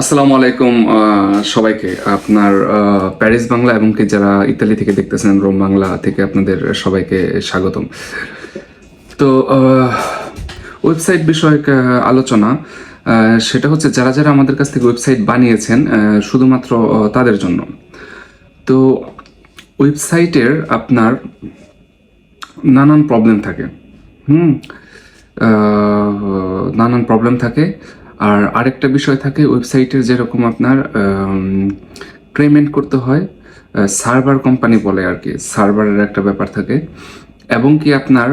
আসসালামু আলাইকুম সবাইকে। আপনার প্যারিস বাংলা এবং কি যারা ইতালি থেকে দেখতেছেন, রোম বাংলা থেকে আপনাদের সবাইকে স্বাগতম। তো ওয়েবসাইট বিষয়ক আলোচনা সেটা হচ্ছে যারা যারা আমাদের কাছ থেকে ওয়েবসাইট বানিয়েছেন শুধুমাত্র তাদের জন্য। তো, ওয়েবসাইটের আপনার নানান প্রবলেম থাকে। হুম? নানান প্রবলেম থাকে। আর আরেকটা বিষয় থাকে ওয়েবসাইটের যেরকম আপনার পেমেন্ট করতে হয় সার্ভার কোম্পানি বলে আর কি সার্ভারের একটা ব্যাপার থাকে। এবং কি আপনার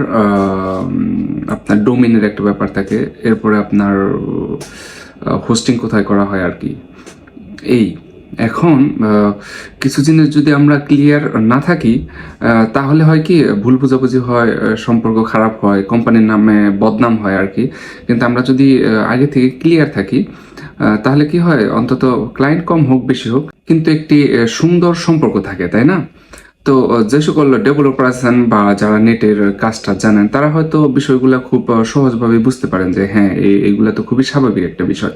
আপনার ডোমিনের একটা ব্যাপার থাকে, এরপরে আপনার হোস্টিং কোথায় করা হয় আর কি। এই এখন কিছু জিনিস যদি আমরা ক্লিয়ার না থাকি তাহলে হয় কি, ভুল বুঝাবুঝি হয় সম্পর্ক খারাপ হয় কোম্পানির নামে বদনাম হয় আর কি। কিন্তু আমরা যদি আগে থেকে ক্লিয়ার থাকি তাহলে কি হয়, অন্তত ক্লায়েন্ট কম হোক, বেশি হোক, কিন্তু একটি সুন্দর সম্পর্ক থাকে, তাই না? তো যে সকল ডেভেলপার আছেন বা যারা নেটের কাজটা জানেন, তারা হয়তো বিষয়গুলো খুব সহজভাবে বুঝতে পারেন যে হ্যাঁ এই- এইগুলা তো খুবই স্বাভাবিক একটা বিষয়।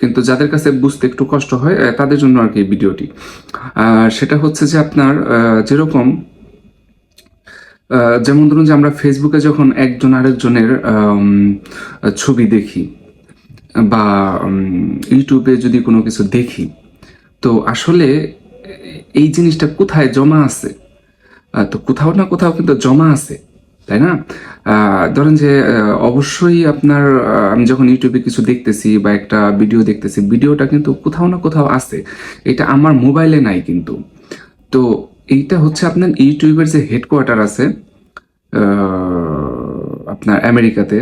কিন্তু যাদের কাছে বুঝতে একটু কষ্ট হয় তাদের জন্য আর কি ভিডিওটি। সেটা হচ্ছে যে আপনার যেরকম যেমন ধরুন যে আমরা ফেসবুকে যখন একজন আরেকজনের ছবি দেখি বা ইউটিউবে যদি কোনো কিছু দেখি, তো আসলে এই জিনিসটা কোথায় জমা আছে? তো কোথাও না কোথাও কিন্তু জমা আছে, তাই না? ধরেন যে অবশ্যই আপনার আমি যখন ইউটিউবে কিছু দেখতেছি বা একটা ভিডিও দেখতেছি, ভিডিওটা কিন্তু কোথাও না কোথাও আছে। এটা আমার মোবাইলে নাই কিন্তু। তো এইটা হচ্ছে আপনার ইউটিউবের যে হেডকোয়ার্টার আছে আপনার আমেরিকাতে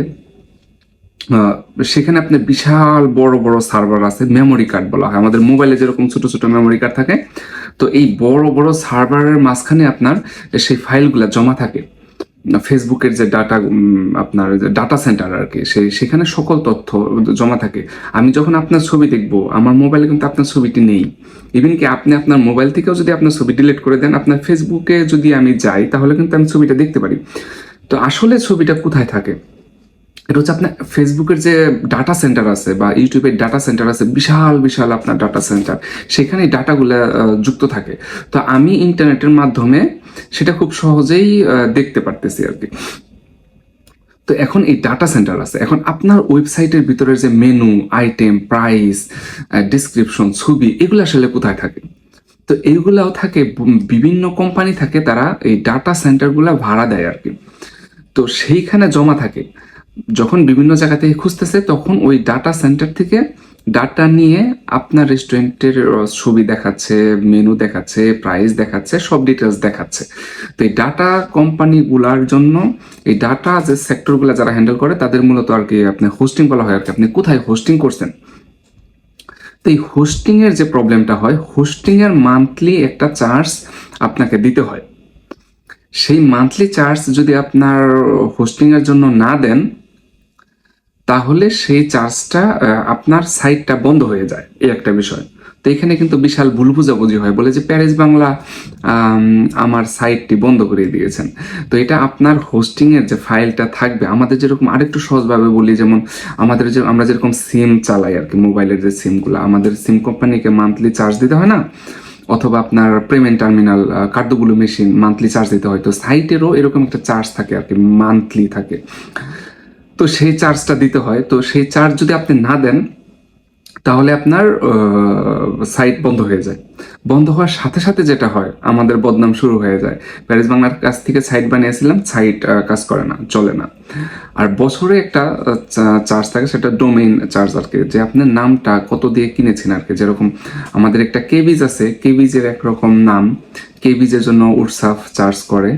সেখানে আপনার বিশাল বড় বড় সার্ভার আছে, মেমোরি কার্ড বলা হয়। আমাদের মোবাইলে যেরকম ছোট ছোট মেমোরি কার্ড থাকে তো এই বড় বড় সার্ভারের মাঝখানে আপনার সেই ফাইলগুলো জমা থাকে। ফেসবুকের যে ডাটা আপনার ডাটা সেন্টার আর কি, সেই, সেখানে সকল তথ্য জমা থাকে। আমি যখন আপনার ছবি দেখব, আমার মোবাইলে কিন্তু আপনার ছবিটি নেই। ইভেন কি আপনি আপনার মোবাইল থেকেও যদি আপনার ছবি ডিলিট করে দেন, আপনার ফেসবুকে যদি আমি যাই, তাহলে কিন্তু আমি ছবিটা দেখতে পারি। তো আসলে ছবিটা কোথায় থাকে? এটা হচ্ছে আপনার ফেসবুকের যে ডাটা সেন্টার আছে বা ইউটিউবের ডাটা সেন্টার আছে, বিশাল বিশাল আপনার ডাটা সেন্টার সেখানে ডাটাগুলো যুক্ত থাকে। তো আমি ইন্টারনেটের মাধ্যমে সেটা খুব সহজেই দেখতে পারতেছি আর কি। তো এখন এই ডাটা সেন্টার আছে। এখন আপনার ওয়েবসাইটের ভিতরে যে মেনু আইটেম প্রাইস ডিসক্রিপশন ছবি, এগুলো আসলে কোথায় থাকে? তো এইগুলাও থাকে বিভিন্ন কোম্পানি থাকে, তারা এই ডাটা সেন্টারগুলো ভাড়া দেয় আর কি। তো সেইখানে জমা থাকে। যখন বিভিন্ন জায়গা থেকে খুঁজতেছে, তখন ওই ডাটা সেন্টার থেকে ডাটা নিয়ে আপনার রেস্টুরেন্টের ছবি দেখাচ্ছে মেনু দেখাচ্ছে প্রাইস দেখাচ্ছে, সব ডিটেলস দেখাচ্ছে। তো এই ডাটা কোম্পানিগুলার জন্য, এই ডাটা যে সেক্টরগুলো যারা হ্যান্ডেল করে, তাদের মূলত আর কি আপনি হোস্টিং বলা হয় আর কি। আপনি কোথায় হোস্টিং করছেন? তো এই হোস্টিং এর যে প্রবলেমটা হয় হোস্টিং এর মান্থলি একটা চার্জ আপনাকে দিতে হয়। সেই মান্থলি চার্জ যদি আপনার হোস্টিং এর জন্য না দেন তাহলে সেই চার্জটা আপনার সাইটটা বন্ধ হয়ে যায় এই একটা বিষয়। তো এখানে কিন্তু বিশাল ভুল বুঝাবুঝি হয় বলে যে প্যারিস বাংলা আম, আমার সাইটটি বন্ধ করে দিয়েছেন। তো এটা আপনার হোস্টিংয়ের যে ফাইলটা থাকবে আমাদের যেরকম আরেকটু সহজভাবে বলি যেমন আমাদের যে আমরা যেরকম সিম চালাই আর কি মোবাইলের যে সিমগুলো আমাদের সিম কোম্পানিকে মান্থলি চার্জ দিতে হয় না? অথবা আপনার পেমেন্ট টার্মিনাল কার্ডগুলো মেশিন মান্থলি চার্জ দিতে হয়। তো সাইটেরও এরকম একটা চার্জ থাকে আর কি মান্থলি থাকে। তো সেই চার্জটা দিতে হয়। তো সেই চার্জ যদি আপনি না দেন, তাহলে আপনার সাইট বন্ধ হয়ে যায়। বন্ধ হওয়ার সাথে সাথে যেটা হয়, আমাদের বদনাম শুরু হয়ে যায়। প্যারিস বাংলার কাছ থেকে সাইট বানিয়েছিলাম সাইট কাজ করে না, চলে না। আর বছরে একটা চার্জ থাকে, সেটা ডোমেইন চার্জ আর কি, যে আপনার নামটা কত দিয়ে কিনেছেন আর কি। যেরকম আমাদের একটা কেবিজ আছে, কেবিজের একরকম নাম, কেবিজের জন্য উৎসাফ চার্জ করে।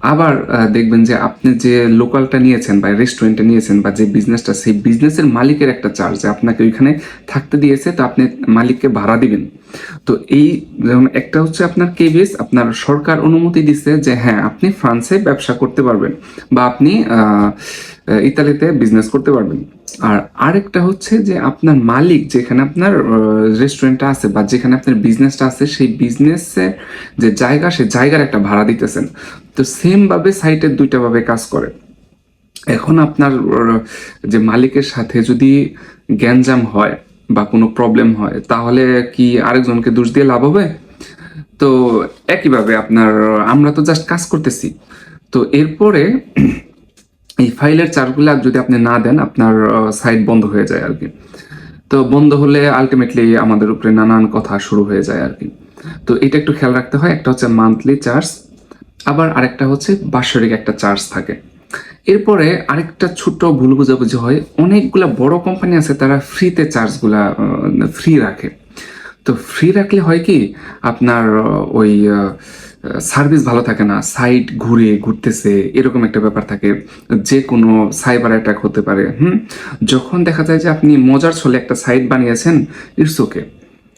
আবার দেখবেন যে আপনি যে লোকালটা নিয়েছেন বা রেস্টুরেন্টটা নিয়েছেন বা যে বিজনেসটা সেই বিজনেসের মালিকের একটা চার্জ আপনাকে ওইখানে থাকতে দিয়েছে, তো আপনি মালিককে ভাড়া দিবেন। তো এই যেমন একটা হচ্ছে আপনার কেবিএস আপনার সরকার অনুমতি দিচ্ছে যে হ্যাঁ আপনি ফ্রান্সে ব্যবসা করতে পারবেন বা আপনি ইতালিতে বিজনেস করতে পারবেন। আর আরেকটা হচ্ছে যে আপনার মালিক যেখানে আপনার রেস্টুরেন্টটা আছে বা যেখানে আপনার বিজনেসটা আছে, সেই বিজনেসের যে জায়গা, সে জায়গার একটা ভাড়া দিতেছেন। তো সেম ভাবে সাইটের দুইটা ভাবে কাজ করে। এখন আপনার যে মালিকের সাথে যদি গ্যাঞ্জাম হয় বা কোনো প্রবলেম হয়, তাহলে কি আরেকজনকে দোষ দিয়ে লাভ হবে? তো একইভাবে আপনার, আমরা তো জাস্ট কাজ করতেছি। তো এরপরে এই ফাইলের চার্জগুলো যদি আপনি না দেন, আপনার সাইট বন্ধ হয়ে যায় আর কি। তো বন্ধ হলে আলটিমেটলি আমাদের উপরে নানান কথা শুরু হয়ে যায় আর কি। তো এটা একটু খেয়াল রাখতে হয়, একটা হচ্ছে মান্থলি চার্জ আবার আরেকটা হচ্ছে বাৎসরিক একটা চার্জ থাকে। এরপরে আরেকটা ছোট ভুল বোঝাবুঝি হয়, অনেকগুলা বড় কোম্পানি আছে, তারা ফ্রিতে চার্জগুলা ফ্রি রাখে। তো ফ্রি রাখলে হয় কি, আপনার ওই সার্ভিস ভালো থাকে না, সাইট ঘুরে, ঘুরতেছে, এরকম একটা ব্যাপার থাকে যে কোনো সাইবার অ্যাটাক হতে পারে, হুম? যখন দেখা যায় যে আপনি মজার ছলে একটা সাইট বানিয়েছেন, ইটস ওকে,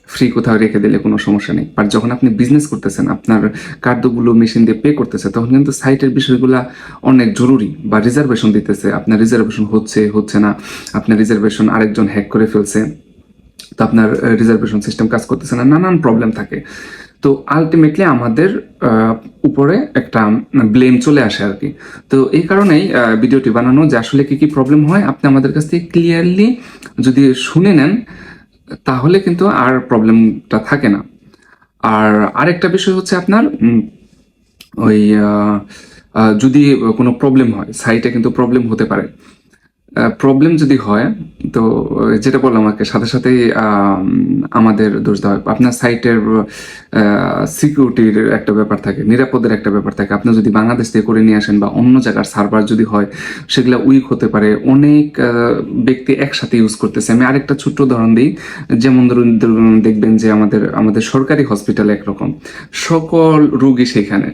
ফ্রি কোথাও রেখে দিলে কোনো সমস্যা নেই। আর যখন আপনি বিজনেস করতেছেন, আপনার কার্ডগুলো মেশিন দিয়ে পে করতেছে, তখন কিন্তু সাইটের বিষয়গুলো অনেক জরুরি বা রিজার্ভেশন দিতেছে। আপনার রিজার্ভেশন হচ্ছে হচ্ছে না, আপনার রিজার্ভেশন আরেকজন হ্যাক করে ফেলছে, তো আপনার রিজার্ভেশন সিস্টেম কাজ করতেছে না, নানান প্রবলেম থাকে। তো আলটিমেটলি আমাদের উপরে একটা ব্লেম চলে আসে আর কি। তো এই কারণেই ভিডিওটি বানানো যে আসলে কি কি প্রবলেম হয়, আপনি আমাদের কাছ থেকে ক্লিয়ারলি যদি শুনে নেন, তাহলে কিন্তু আর প্রবলেমটা থাকে না। আর আরেকটা বিষয় হচ্ছে আপনার ওই যদি কোনো প্রবলেম হয় সাইটে কিন্তু প্রবলেম হতে পারে। প্রবলেম যদি হয় তো যেটা বললাম আমাকে সাথে সাথেই আম, আমাদের দোষ দেওয়া হয়। আপনার সাইটের সিকিউরিটির একটা ব্যাপার থাকে নিরাপদের একটা ব্যাপার থাকে। আপনি যদি বাংলাদেশ থেকে করে নিয়ে আসেন বা অন্য জায়গার সার্ভার যদি হয় সেগুলো উইক হতে পারে। অনেক ব্যক্তি একসাথে ইউজ করতেছে। আমি আরেকটা ছোট্ট উদাহরণ দিই। যেমন ধরুন দেখবেন যে আমাদের আমাদের সরকারি হসপিটাল একরকম। সকল রুগী সেখানে।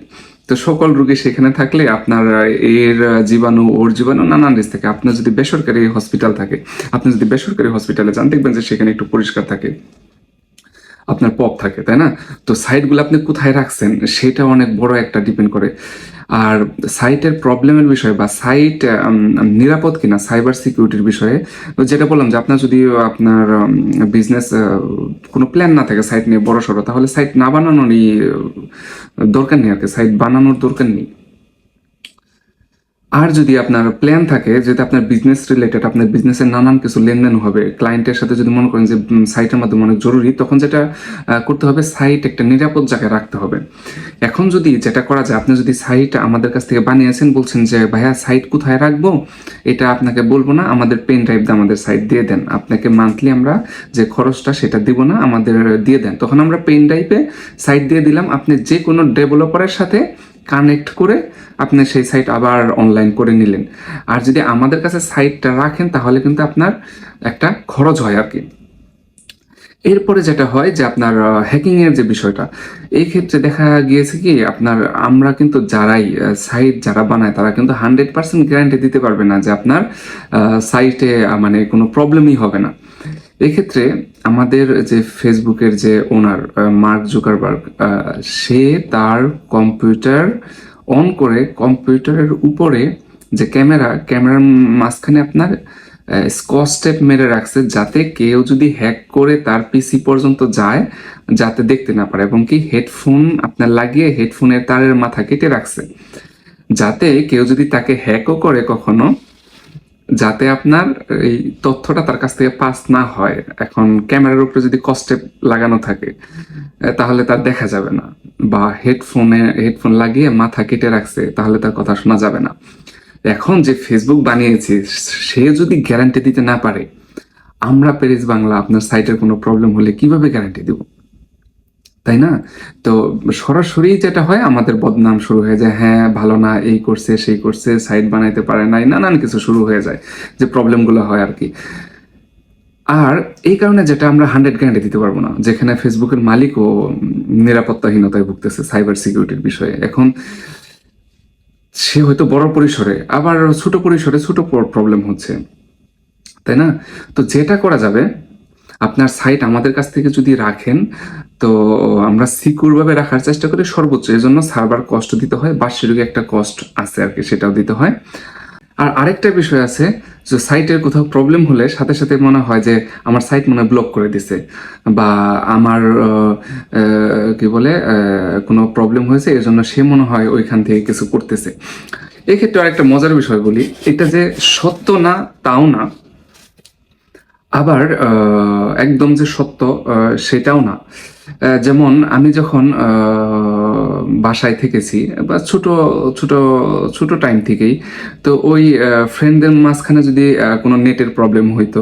তো সকল রোগী সেখানে থাকলে আপনার এর জীবাণু, ওর জীবাণু, নানান দেশ থাকে। আপনার যদি বেসরকারি হসপিটাল থাকে, আপনি যদি বেসরকারি হসপিটালে যান, দেখবেন যে সেখানে একটু পরিষ্কার থাকে। আপনার পপ থাকে, তাই না? তো সাইটগুলো আপনি কোথায় রাখছেন, সেটা অনেক বড় একটা ডিপেন্ড করে। আর সাইটের প্রবলেমের বিষয়ে বা সাইট নিরাপদ কিনা সাইবার সিকিউরিটির বিষয়ে যেটা বললাম যে আপনার যদি আপনার বিজনেস কোনো প্ল্যান না থাকে সাইট নিয়ে বড় সড়ো তাহলে সাইট না বানানোরই দরকার নেই আর কি সাইট বানানোর দরকার নেই। আর যদি আপনার প্ল্যান থাকে যেটা আপনার বিজনেস রিলেটেড আপনার বিজনেসের নানান কিছু লেনদেন হবে ক্লায়েন্টের সাথে যদি মনে করেন যে সাইটের মাধ্যমে অনেক জরুরি, তখন যেটা করতে হবে সাইট একটা নিরাপদ জায়গায় রাখতে হবে। এখন যদি যেটা করা যায়, আপনি যদি সাইট আমাদের কাছ থেকে বানিয়েছেন, বলছেন যে, ভাইয়া সাইট কোথায় রাখব? এটা আপনাকে বলব না, আমাদের পেন ড্রাইভ দিয়ে আমাদের সাইট দিয়ে দেন। আপনাকে মান্থলি আমরা যে খরচটা সেটা দিব না, আমাদের দিয়ে দেন। তখন আমরা পেন ড্রাইভে সাইট দিয়ে দিলাম। আপনি যে কোনো ডেভেলপারের সাথে কানেক্ট করে আপনি সেই সাইট আবার অনলাইন করে নিলেন। আর যদি আমাদের কাছে সাইটটা রাখেন, তাহলে কিন্তু আপনার একটা খরচ হয় আর কি। এরপরে যেটা হয় যে আপনার হ্যাকিংয়ের যে বিষয়টা, এই ক্ষেত্রে দেখা গিয়েছে কি, আপনার, আমরা কিন্তু যারাই সাইট যারা বানায়, তারা কিন্তু হান্ড্রেড পার্সেন্ট গ্যারান্টি দিতে পারবে না যে আপনার সাইটে মানে কোনো প্রবলেমই হবে না। এক্ষেত্রে আমাদের যে ফেসবুকের যে ওনার মার্ক জুকারবার্গ সে তার কম্পিউটার অন করে কম্পিউটারের উপরে যে ক্যামেরা ক্যামেরার মাঝখানে আপনার স্কচ টেপ মেরে রাখছে যাতে কেউ যদি হ্যাক করে তার পিসি পর্যন্ত যায়, যাতে দেখতে না পারে এবং কি হেডফোন আপনার লাগিয়ে হেডফোনের তারের মাথা কেটে রাখছে। যাতে কেউ যদি তাকে হ্যাকও করে কখনো যাতে আপনার এই তথ্যটা তার কাছ থেকে পাস না হয়। এখন ক্যামেরার উপরে যদি কষ্টে লাগানো থাকে তাহলে তার দেখা যাবে না। বা হেডফোনে, হেডফোন লাগিয়ে মাথা কেটে রাখছে, তাহলে তার কথা শোনা যাবে না। এখন যে ফেসবুক বানিয়েছে, সে যদি গ্যারান্টি দিতে না পারে, আমরা পেরিস বাংলা আপনার সাইটের কোনো প্রবলেম হলে কীভাবে গ্যারান্টি দেব? তাই না? তো সরাসরি যেটা হয়, আমাদের বদনাম শুরু হয়ে যায় হ্যাঁ ভালো না, এই করছে, সেই করছে সাইট বানাইতে পারে নাই, নানান কিছু শুরু হয়ে যায়, যে প্রবলেমগুলো হয় আর কি। আর এই কারণে যেটা আমরা হান্ড্রেড গ্যারান্টি দিতে পারব না, যেখানে ফেসবুকের মালিকও নিরাপত্তাহীনতায় ভুগতেছে সাইবার সিকিউরিটির বিষয়ে। এখন সে হয়তো বড় পরিসরে, আবার ছোট পরিসরে ছোট প্রবলেম হচ্ছে, তাই না? তো যেটা করা যাবে আপনার সাইট আমাদের কাছ থেকে যদি রাখেন, তো আমরা সিকিউর ভাবে রাখার চেষ্টা করি সর্বোচ্চ। এই জন্য সার্ভার কষ্ট দিতে হয়, বার্ষিক একটা কষ্ট আছে আর কি, সেটাও দিতে হয়। আর আরেকটা বিষয় আছে যে সাইটের কোথাও প্রবলেম হলে সাথে সাথে মনে হয় যে আমার সাইট মনে ব্লক করে দিছে বা আমার কি বলে কোনো প্রবলেম হয়েছে এর জন্য সে মনে হয় ওইখান থেকে কিছু করতেছে। এক্ষেত্রে আরেকটা মজার বিষয় বলি, এটা যে সত্য না তাও না আবার একদম যে সত্য সেটাও না। যেমন আমি যখন বাসায় থেকেছি, বা ছোট ছোট ছোট টাইম থেকেই, তো ওই ফ্রেন্ডদের মাঝখানে যদি কোনো নেটের প্রবলেম হইতো,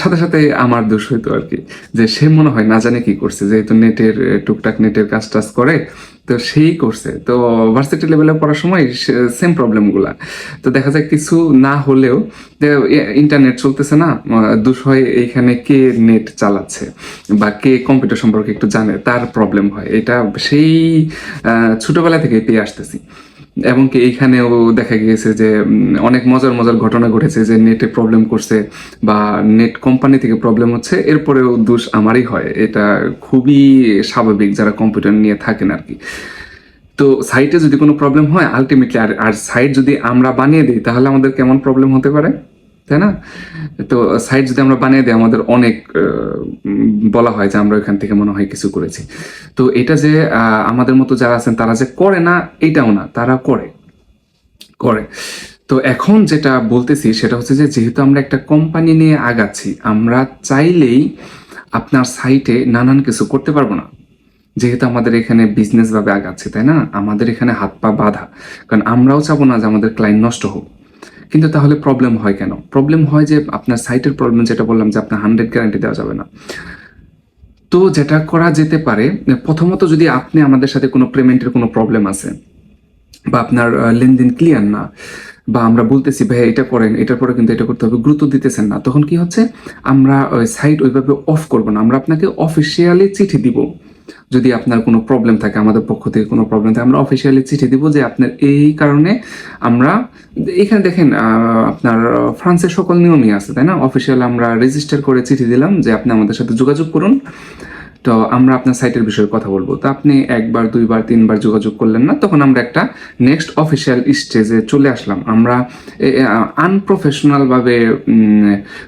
সাথে সাথে আমার দোষ হইতো আর কি। যে সে মনে হয় না জানে কি করছে, যেহেতু নেটের টুকটাক নেটের কাজ টাজ করে তো সেই করছে তো ভার্সিটি লেভেলে পড়ার সময় সেম প্রবলেমগুলা তো দেখা যায় কিছু না হলেও ইন্টারনেট চলতেছে না হয় এইখানে কে নেট চালাচ্ছে বা কে কম্পিউটার সম্পর্কে একটু জানে, তার প্রবলেম হয়। এটা সেই ছোটবেলা থেকে পেয়ে আসতেছি। এমনকি এইখানেও দেখা গিয়েছে যে অনেক মজার মজার ঘটনা ঘটেছে যে নেটে প্রবলেম করছে বা নেট কোম্পানি থেকে প্রবলেম হচ্ছে, এরপরেও দোষ আমারই হয়। এটা খুবই স্বাভাবিক যারা কম্পিউটার নিয়ে থাকেন আর কি। তো সাইটে যদি কোনো প্রবলেম হয় আলটিমেটলি আর আর সাইট যদি আমরা বানিয়ে দিই, তাহলে আমাদের কেমন প্রবলেম হতে পারে? তাই না? তো সাইট যদি আমরা বানিয়ে দিই, আমাদের অনেক বলা হয় যে আমরা এখান থেকে মনে হয় কিছু করেছি। তো এটা যে আমাদের মতো যারা আছেন, তারা যে করে না, এটাও না, তারা করে। করে। তো এখন যেটা বলতেছি, সেটা হচ্ছে যে, যেহেতু আমরা একটা কোম্পানি নিয়ে আগাচ্ছি, আমরা চাইলেই আপনার সাইটে নানান কিছু করতে পারব না। যেহেতু আমাদের এখানে বিজনেস ভাবে আগাচ্ছে, তাই না? আমাদের এখানে হাত পা বাঁধা। কারণ আমরাও চাবো না যে আমাদের ক্লায়েন্ট নষ্ট হোক। কিন্তু তাহলে প্রবলেম হয় কেন? প্রবলেম হয় যে আপনার সাইটের প্রবলেম যেটা বললাম যে আপনার হান্ড্রেড গ্যারান্টি দেওয়া যাবে না। তো যেটা করা যেতে পারে, প্রথমত যদি আপনি আমাদের সাথে কোনো পেমেন্টের কোনো প্রবলেম আছে, বা আপনার লেনদেন ক্লিয়ার না, বা আমরা বলতেছি, ভাই, এটা করেন, এটার পরে কিন্তু এটা করতে হবে, গুরুত্ব দিতেছেন না, তখন কি হচ্ছে? আমরা সাইট ওইভাবে অফ করব না। আমরা আপনাকে অফিসিয়ালি চিঠি দিব। যদি আপনার কোনো প্রবলেম থাকে, আমাদের পক্ষ থেকে কোনো প্রবলেম থাকে, আমরা অফিসিয়ালি চিঠি দিব যে আপনার এই কারণে আমরা, এখানে দেখেন আপনার ফ্রান্সের সকল নিয়মই আছে, তাই না? অফিসিয়াল আমরা রেজিস্টার করে চিঠি দিলাম যে আপনি আমাদের সাথে যোগাযোগ করুন। তো আমরা আপনার সাইটের বিষয়ে কথা বলব। তো আপনি একবার, দুইবার, তিনবার যোগাযোগ করলেন না, তখন আমরা একটা নেক্সট অফিসিয়াল স্টেজে চলে আসলাম। আমরা আনপ্রফেশনাল ভাবে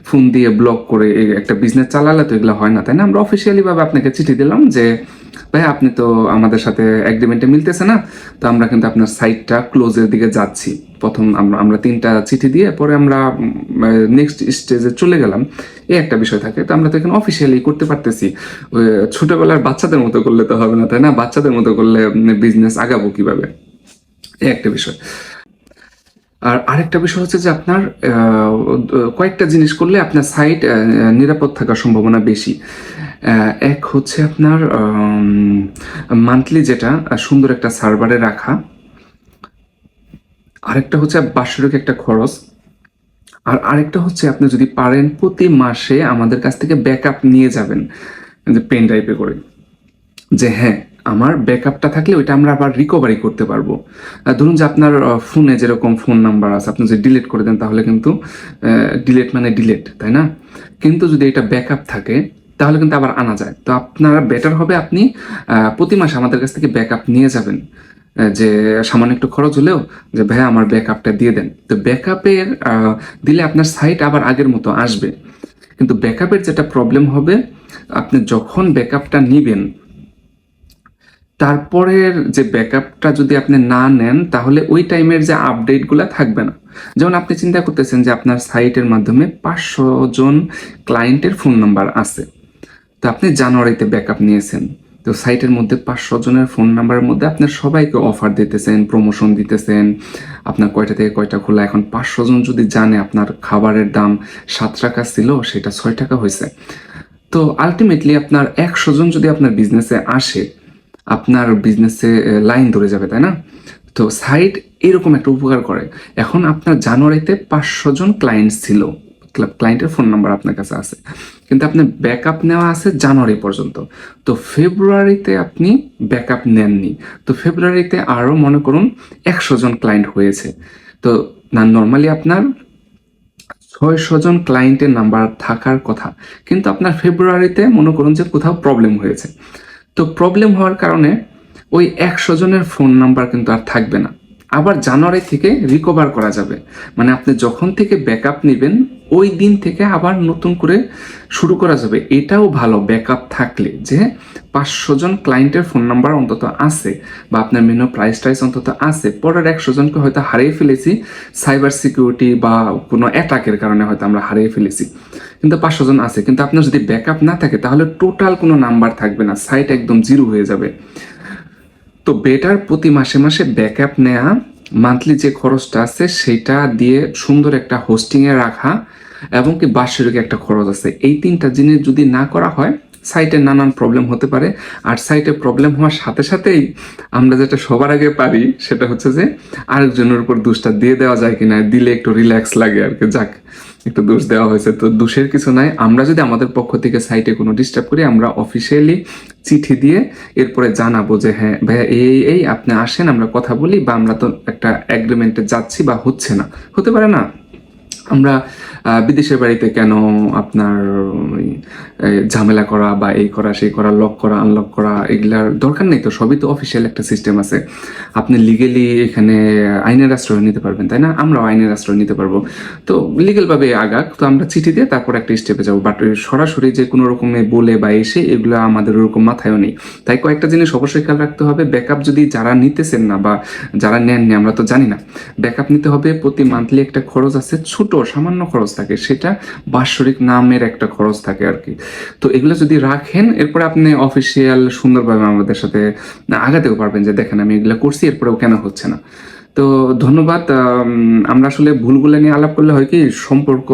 ফোন দিয়ে ব্লক করে একটা বিজনেস চালালে তো এগুলো হয় না, তাই না? আমরা অফিসিয়ালি ভাবে আপনাকে চিঠি দিলাম যে ভাই, আপনি তো আমাদের সাথে এগ্রিমেন্টে মিলতেছে না, তো আমরা কিন্তু আপনার সাইটটা ক্লোজের দিকে যাচ্ছি। প্রথম আমরা আমরা তিনটা চিঠি দিয়ে পরে আমরা নেক্সট স্টেজে চলে গেলাম। এই একটা বিষয় থাকে, তো আমরা তো এখানে অফিসিয়ালি করতে পারতেছি। ছোটবেলার বাচ্চাদের মতো করলে তো হবে না, তাই না? বাচ্চাদের মতো করলে বিজনেস আগাবো কীভাবে? এই একটা বিষয়। আর আরেকটা বিষয় হচ্ছে যে আপনার কয়েকটা জিনিস করলে আপনার সাইট নিরাপদ থাকার সম্ভাবনা বেশি। এক হচ্ছে আপনার মান্থলি যেটা সুন্দর একটা সার্ভারে রাখা। আরেকটা হচ্ছে বাৎসরিক একটা খরচ। আর আরেকটা হচ্ছে আপনি যদি পারেন প্রতি মাসে আমাদের কাছ থেকে ব্যাকআপ নিয়ে যাবেন, যে পেন ড্রাইভে করে। যে হ্যাঁ আমার ব্যাকআপটা থাকলে ওইটা আমরা আবার রিকভারি করতে পারব। ধরুন যে আপনার ফোনে যেরকম ফোন নাম্বার আছে, আপনি যদি ডিলিট করে দেন তাহলে কিন্তু ডিলেট মানে ডিলেট তাই না? কিন্তু যদি এটা ব্যাকআপ থাকে তাহলে কিন্তু আবার আনা যায়। তো আপনারা বেটার হবে আপনি প্রতি মাসে আমাদের কাছ থেকে ব্যাকআপ নিয়ে যাবেন। যে সামান্য একটু খরচ হলেও যে, ভাই, আমার ব্যাকআপটা দিয়ে দেন। তো ব্যাকআপের দিলে আপনার সাইট আবার আগের মতো আসবে। কিন্তু ব্যাকআপের যেটা প্রবলেম হবে, আপনি যখন ব্যাকআপটা নিবেন, তারপরের যে ব্যাকআপটা যদি আপনি না নেন, তাহলে ওই টাইমের যে আপডেটগুলো থাকবে না। যেমন আপনি চিন্তা করতেছেন যে, আপনার সাইটের মাধ্যমে পাঁচশো জন ক্লায়েন্টের ফোন নাম্বার আছে। তো আপনি জানুয়ারিতে ব্যাকআপ নিয়েছেন। তো সাইটের মধ্যে পাঁচশো জনের ফোন নাম্বারের মধ্যে আপনার সবাইকে অফার দিতেছেন প্রমোশন দিতেছেন। আপনার কয়টা থেকে কয়টা খোলা? এখন পাঁচশো জন যদি জানে আপনার খাবারের দাম সাত টাকা ছিল, সেটা ছয় টাকা হয়েছে। তো আলটিমেটলি আপনার একশো জন যদি আপনার বিজনেসে আসে, আপনার বিজনেসে লাইন ধরে যাবে, তাই না? তো সাইট এরকম একটা উপকার করে। এখন আপনার জানুয়ারিতে পাঁচশো জন ক্লায়েন্ট ছিল। ক্লায়েন্টের ফোন নাম্বার আপনার কাছে আছে। কিন্তু আপনার ব্যাকআপ নেওয়া আছে জানুয়ারি পর্যন্ত। তো ফেব্রুয়ারিতে আপনি ব্যাকআপ নেননি। তো ফেব্রুয়ারিতে আরও মনে করুন একশো জন ক্লায়েন্ট হয়েছে। তো না নর্মালি আপনার ছয়শো জন ক্লায়েন্টের নাম্বার থাকার কথা, কিন্তু আপনার ফেব্রুয়ারিতে মনে করুন যে কোথাও প্রবলেম হয়েছে। তো প্রবলেম হওয়ার কারণে ওই একশো জনের ফোন নাম্বার কিন্তু আর থাকবে না। আবার জানুয়ারি থেকে রিকভার করা যাবে। মানে আপনি যখন থেকে ব্যাকআপ নেবেন ওই দিন থেকে আবার নতুন করে শুরু করা যাবে। এটাও ভালো ব্যাকআপ থাকলে যে পাঁচশো জন ক্লায়েন্টের ফোন নাম্বার অন্তত আছে বা আপনার মেনু প্রাইস টাইস অন্তত আছে, পরের একশো জনকে হয়তো হারিয়ে ফেলেছি। সাইবার সিকিউরিটি বা কোনো অ্যাটাকের কারণে হয়তো আমরা হারিয়ে ফেলেছি। কিন্তু পাঁচশো জন আছে। কিন্তু আপনার যদি ব্যাকআপ না থাকে, তাহলে টোটাল কোনো নাম্বার থাকবে না। সাইট একদম জিরো হয়ে যাবে। তো বেটার প্রতি মাসে মাসে ব্যাকআপ নেওয়া মান্থলি যে খরচটা আছে সেটা দিয়ে সুন্দর একটা হোস্টিংয়ে রাখা এবং কি বার্ষিক একটা খরচ আছে। এই তিনটা জিনিস যদি না করা হয় সাইটে নানান প্রবলেম হতে পারে। আর সাইটে প্রবলেম হওয়ার সাথে সাথেই আমরা যেটা সবার আগে পারি সেটা হচ্ছে যে আরেকজনের উপর দোষটা দিয়ে দেওয়া যায় কিনা, দিলে একটু রিল্যাক্স লাগে আর কি। যাক, একটু দোষ দেওয়া হয়েছে তো দোষের কিছু নাই। আমরা যদি আমাদের পক্ষ থেকে সাইটে কোনো ডিস্টার্ব করি, আমরা অফিসিয়ালি চিঠি দিয়ে এরপরে জানাব যে হ্যাঁ ভাইয়া এই এই আপনি আসেন, আমরা কথা বলি বা আমরা তো একটা অ্যাগ্রিমেন্টে যাচ্ছি বা হচ্ছে না। হতে পারে না। আমরা বিদেশের বাড়িতে কেন আপনার ঝামেলা করা বা এই করা, সেই করা লক করা আনলক করা, এগুলার দরকার নেই তো? সবই তো অফিসিয়াল একটা সিস্টেম আছে। আপনি লিগেলি এখানে আইনের আশ্রয় নিতে পারবেন, তাই না? আমরাও আইনের আশ্রয় নিতে পারব। তো লিগেলভাবে আগাক, তো আমরা চিঠি দিয়ে তারপর একটা স্টেপে যাব। বাট সরাসরি যে কোনো রকমে বলে বা এসে এগুলো আমাদের ওরকম মাথায়ও নেই। তাই কয়েকটা জিনিস অবশ্যই খেয়াল রাখতে হবে। ব্যাকআপ যদি যারা নিতেছেন না বা যারা নেননি, আমরা তো জানি না। ব্যাকআপ নিতে হবে। প্রতি মান্থলি একটা খরচ আছে, ছোট, সামান্য খরচ। থাকে, সেটা বাৎসরিক নামের একটা খরচ থাকে আর কি। তো এগুলো যদি রাখেন, এরপরে আপনি অফিসিয়াল সুন্দরভাবে আমাদের সাথে আগাতেও পারবেন যে, দেখেন, আমি এগুলো করছি, এরপরেও কেন হচ্ছে না? তো ধন্যবাদ আম, আমরা আসলে ভুলগুলো নিয়ে আলাপ করলে হয় কি সম্পর্ক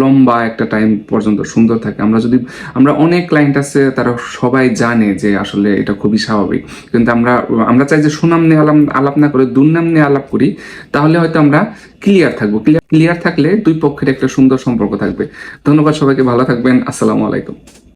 লম্বা একটা টাইম পর্যন্ত সুন্দর থাকে। আমরা যদি আমরা অনেক ক্লায়েন্ট আছে তারা সবাই জানে যে আসলে এটা খুবই স্বাভাবিক। কিন্তু আমরা আমরা চাই যে সুনাম নিয়ে আলাপ আলাপ না করে দুর্নাম নিয়ে আলাপ করি তাহলে হয়তো আমরা ক্লিয়ার থাকব। ক্লিয়ার থাকলে দুই পক্ষের একটা সুন্দর সম্পর্ক থাকবে। ধন্যবাদ সবাইকে ভালো থাকবেন। আসসালামু আলাইকুম।